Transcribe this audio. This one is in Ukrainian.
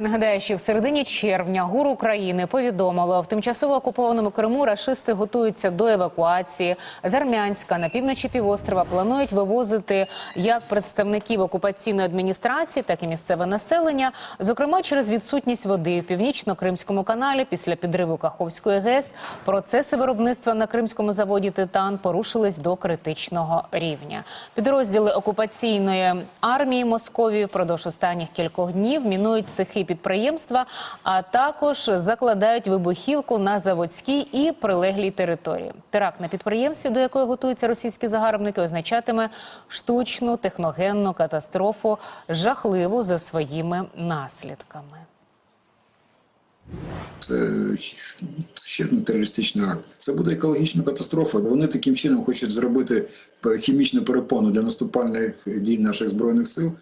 Нагадаю, що в середині червня ГУР України повідомило, в тимчасово окупованому Криму рашисти готуються до евакуації. З Армянська на півночі півострова планують вивозити як представників окупаційної адміністрації, так і місцеве населення. Зокрема, через відсутність води в північно-кримському каналі після підриву Каховської ГЕС процеси виробництва на кримському заводі Титан порушились до критичного рівня. Підрозділи окупаційної армії Московії впродовж останніх кількох днів мінують цехи підприємства, а також закладають вибухівку на заводській і прилеглій території. Теракт на підприємстві, до якої готуються російські загарбники, означатиме штучну техногенну катастрофу, жахливу за своїми наслідками. Це ще один терористичний акт. Це буде екологічна катастрофа. Вони таким чином хочуть зробити хімічну перепону для наступальних дій наших збройних сил.